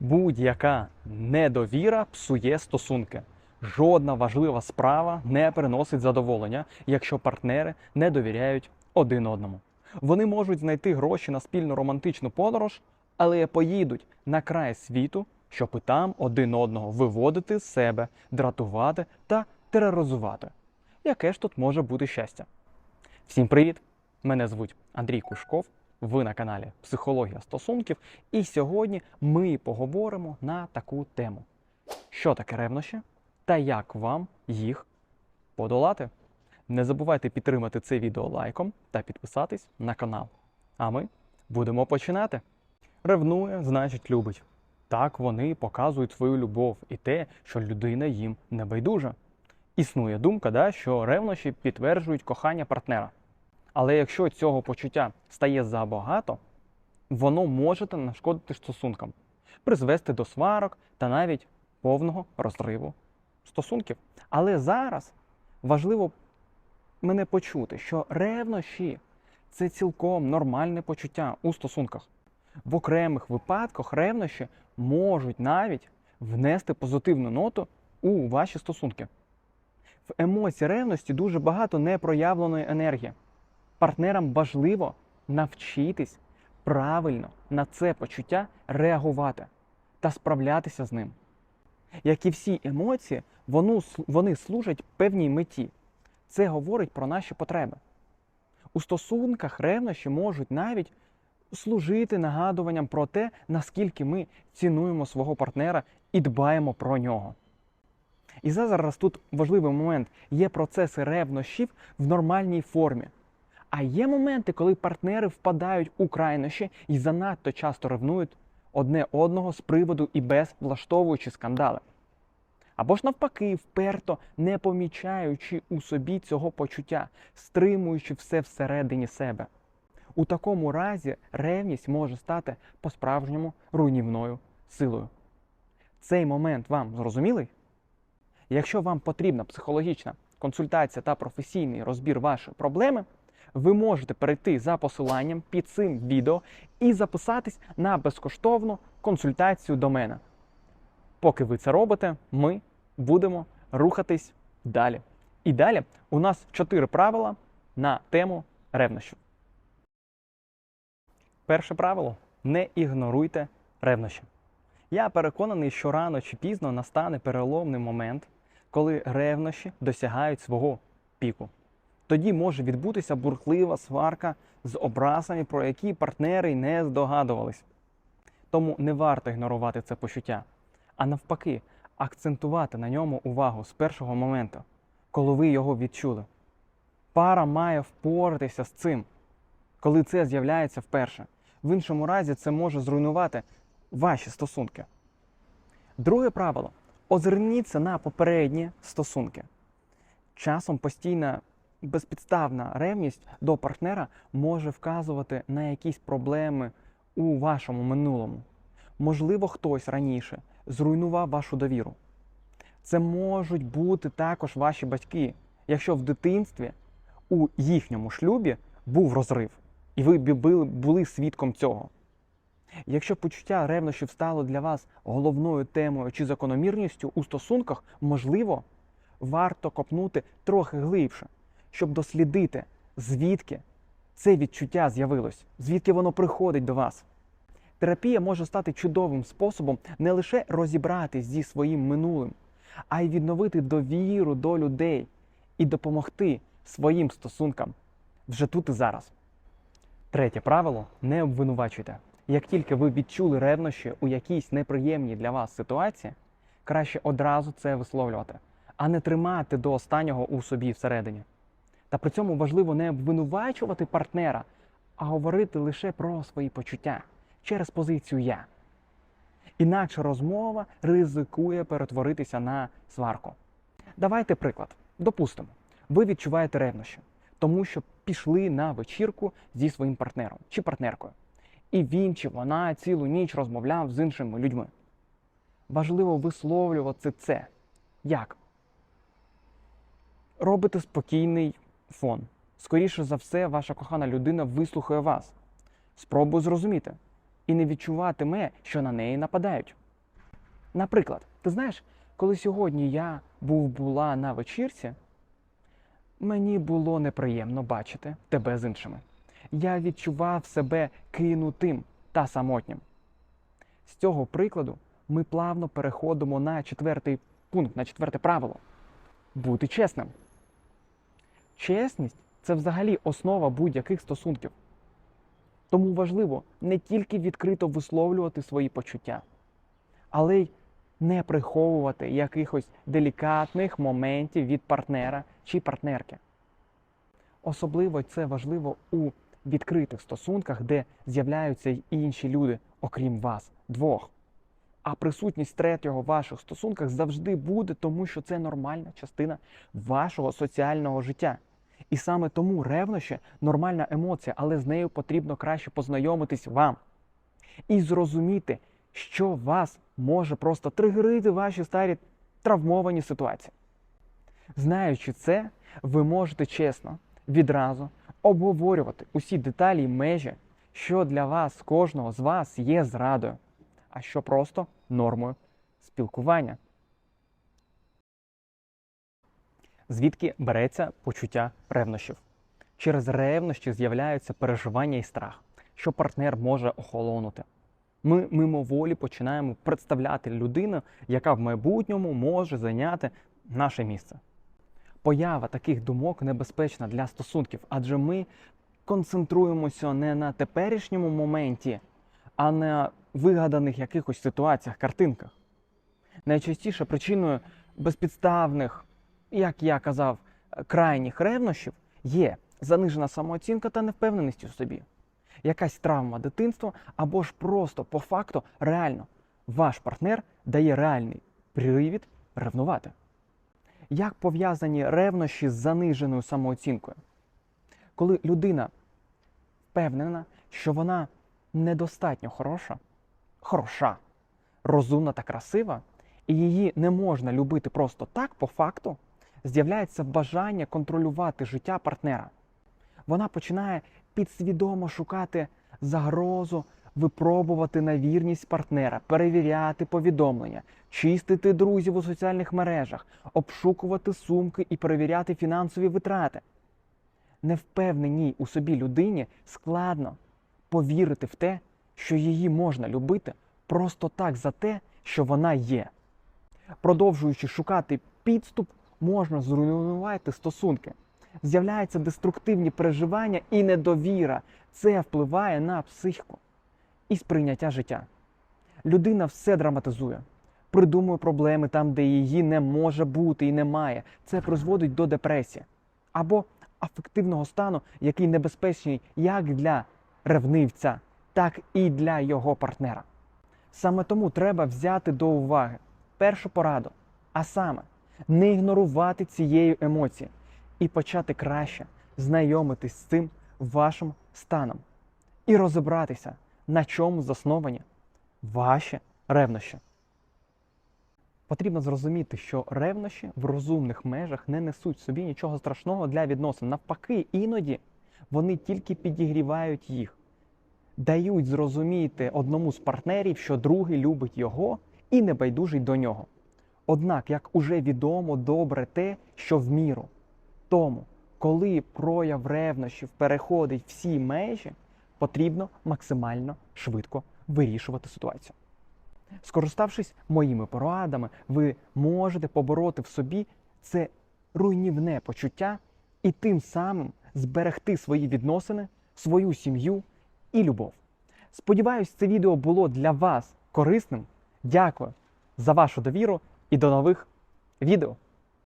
Будь-яка недовіра псує стосунки. Жодна важлива справа не приносить задоволення, якщо партнери не довіряють один одному. Вони можуть знайти гроші на спільну романтичну подорож, але поїдуть на край світу, щоб і там один одного виводити з себе, дратувати та тероризувати. Яке ж тут може бути щастя? Всім привіт! Мене звуть Андрій Кушков. Ви на каналі Психологія стосунків. І сьогодні ми поговоримо на таку тему: що таке ревнощі та як вам їх подолати. Не забувайте підтримати це відео лайком та підписатись на канал. А ми будемо починати. Ревнує, значить, любить. Так вони показують свою любов і те, що людина їм не байдужа. Існує думка, да, що ревнощі підтверджують кохання партнера. Але якщо цього почуття стає забагато, воно може нашкодити стосункам, призвести до сварок та навіть повного розриву стосунків. Але зараз важливо мене почути, що ревнощі це цілком нормальне почуття у стосунках. В окремих випадках ревнощі можуть навіть внести позитивну ноту у ваші стосунки. В емоції ревності дуже багато непроявленої енергії. Партнерам важливо навчитись правильно на це почуття реагувати та справлятися з ним. Як і всі емоції, вони служать певній меті. Це говорить про наші потреби. У стосунках ревнощі можуть навіть служити нагадуванням про те, наскільки ми цінуємо свого партнера і дбаємо про нього. І зараз тут важливий момент: є процеси ревнощів в нормальній формі. А є моменти, коли партнери впадають у крайнощі і занадто часто ревнують одне одного з приводу і без влаштовуючи скандали. Або ж навпаки, вперто не помічаючи у собі цього почуття, стримуючи все всередині себе. У такому разі ревність може стати по-справжньому руйнівною силою. Цей момент вам зрозумілий? Якщо вам потрібна психологічна консультація та професійний розбір вашої проблеми, ви можете перейти за посиланням під цим відео і записатись на безкоштовну консультацію до мене. Поки ви це робите, ми будемо рухатись далі. І далі у нас чотири правила на тему ревнощів. Перше правило не ігноруйте ревнощі. Я переконаний, що рано чи пізно настане переломний момент, коли ревнощі досягають свого піку. Тоді може відбутися бурхлива сварка з образами, про які партнери не здогадувались. Тому не варто ігнорувати це почуття, а навпаки, акцентувати на ньому увагу з першого моменту, коли ви його відчули. Пара має впоратися з цим, коли це з'являється вперше. В іншому разі це може зруйнувати ваші стосунки. Друге правило озирніться на попередні стосунки. Часом постійна безпідставна ревність до партнера може вказувати на якісь проблеми у вашому минулому. Можливо, хтось раніше зруйнував вашу довіру. Це можуть бути також ваші батьки, якщо в дитинстві у їхньому шлюбі був розрив, і ви були свідком цього. Якщо почуття ревнощів стало для вас головною темою чи закономірністю у стосунках, можливо, варто копнути трохи глибше, щоб дослідити, звідки це відчуття з'явилось, звідки воно приходить до вас. Терапія може стати чудовим способом не лише розібратись зі своїм минулим, а й відновити довіру до людей і допомогти своїм стосункам вже тут і зараз. Третє правило не обвинувачуйте. Як тільки ви відчули ревнощі у якійсь неприємній для вас ситуації, краще одразу це висловлювати, а не тримати до останнього у собі всередині. Та при цьому важливо не обвинувачувати партнера, а говорити лише про свої почуття через позицію я. Інакше розмова ризикує перетворитися на сварку. Давайте приклад. Допустимо, ви відчуваєте ревнощі, тому що пішли на вечірку зі своїм партнером чи партнеркою. І він чи вона цілу ніч розмовляв з іншими людьми. Важливо висловлювати це. Як? Робите спокійний фон. Скоріше за все, ваша кохана людина вислухає вас. Спробуй зрозуміти і не відчуватиме, що на неї нападають. Наприклад, ти знаєш, коли сьогодні я був була на вечірці, мені було неприємно бачити тебе з іншими. Я відчував себе кинутим та самотнім. З цього прикладу ми плавно переходимо на четвертий пункт, на четверте правило бути чесним. Чесність це взагалі основа будь-яких стосунків. Тому важливо не тільки відкрито висловлювати свої почуття, але й не приховувати якихось делікатних моментів від партнера чи партнерки. Особливо це важливо у відкритих стосунках, де з'являються й інші люди, окрім вас, двох. А присутність третього в ваших стосунках завжди буде, тому що це нормальна частина вашого соціального життя. І саме тому ревнощі нормальна емоція, але з нею потрібно краще познайомитись вам і зрозуміти, що вас може просто тригерити ваші старі травмовані ситуації. Знаючи це, ви можете чесно відразу обговорювати усі деталі й межі, що для вас, кожного з вас є зрадою, а що просто нормою спілкування. Звідки береться почуття ревнощів? Через ревнощі з'являються переживання і страх, що партнер може охолонути. Ми мимоволі починаємо представляти людину, яка в майбутньому може зайняти наше місце. Поява таких думок небезпечна для стосунків, адже ми концентруємося не на теперішньому моменті, а на вигаданих якихось ситуаціях, картинках. Найчастіше причиною безпідставних, як я казав, крайніх ревнощів є занижена самооцінка та невпевненість у собі, якась травма дитинства або ж просто по факту реально ваш партнер дає реальний привід ревнувати. Як пов'язані ревнощі з заниженою самооцінкою? Коли людина впевнена, що вона недостатньо хороша, хороша, розумна та красива, і її не можна любити просто так, по факту, з'являється бажання контролювати життя партнера. Вона починає підсвідомо шукати загрозу, випробувати на вірність партнера, перевіряти повідомлення, чистити друзів у соціальних мережах, обшукувати сумки і перевіряти фінансові витрати. Невпевненій у собі людині складно повірити в те, що її можна любити просто так за те, що вона є. Продовжуючи шукати підступ, можна зруйнувати стосунки. З'являються деструктивні переживання і недовіра. Це впливає на психіку і сприйняття життя. Людина все драматизує, придумує проблеми там, де її не може бути і немає. Це призводить до депресії або афективного стану, який небезпечний як для ревнивця, так і для його партнера. Саме тому треба взяти до уваги першу пораду, а саме не ігнорувати цієї емоції і почати краще знайомитись з цим вашим станом і розібратися, на чому засновані ваші ревнощі. Потрібно зрозуміти, що ревнощі в розумних межах не несуть собі нічого страшного для відносин. Навпаки, іноді вони тільки підігрівають їх, дають зрозуміти одному з партнерів, що другий любить його і не байдужий до нього. Однак, як уже відомо добре те, що в міру. Тому, коли прояв ревнощів переходить всі межі, потрібно максимально швидко вирішувати ситуацію. Скориставшись моїми порадами, ви можете побороти в собі це руйнівне почуття і тим самим зберегти свої відносини, свою сім'ю і любов. Сподіваюсь, це відео було для вас корисним. Дякую за вашу довіру і до нових відео.